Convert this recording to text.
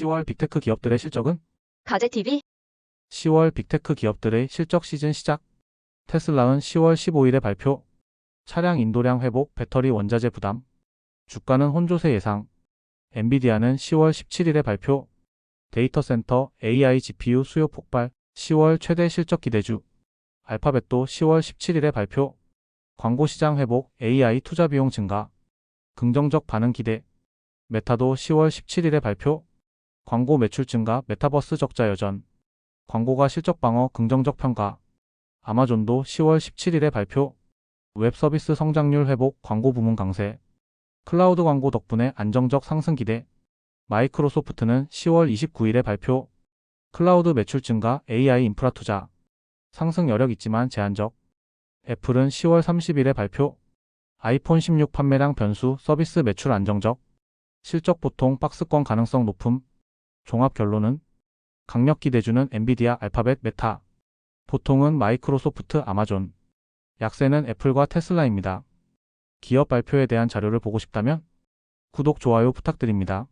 10월 빅테크 기업들의 실적은 가제TV, 10월 빅테크 기업들의 실적 시즌 시작. 테슬라는 10월 15일에 발표. 차량 인도량 회복, 배터리 원자재 부담. 주가는 혼조세 예상. 엔비디아는 10월 17일에 발표. 데이터 센터 AI GPU 수요 폭발. 10월 최대 실적 기대주. 알파벳도 10월 17일에 발표. 광고 시장 회복, AI 투자 비용 증가. 긍정적 반응 기대. 메타도 10월 17일에 발표. 광고 매출 증가, 메타버스 적자 여전. 광고가 실적 방어 긍정적 평가. 아마존도 10월 17일에 발표. 웹 서비스 성장률 회복 광고 부문 강세. 클라우드 광고 덕분에 안정적 상승 기대. 마이크로소프트는 10월 29일에 발표. 클라우드 매출 증가 AI 인프라 투자. 상승 여력 있지만 제한적. 애플은 10월 30일에 발표. 아이폰 16 판매량 변수 서비스 매출 안정적. 실적 보통 박스권 가능성 높음. 종합 결론은 강력 기대주는 엔비디아, 알파벳, 메타. 보통은 마이크로소프트, 아마존. 약세는 애플과 테슬라입니다. 기업 발표에 대한 자료를 보고 싶다면 구독, 좋아요 부탁드립니다.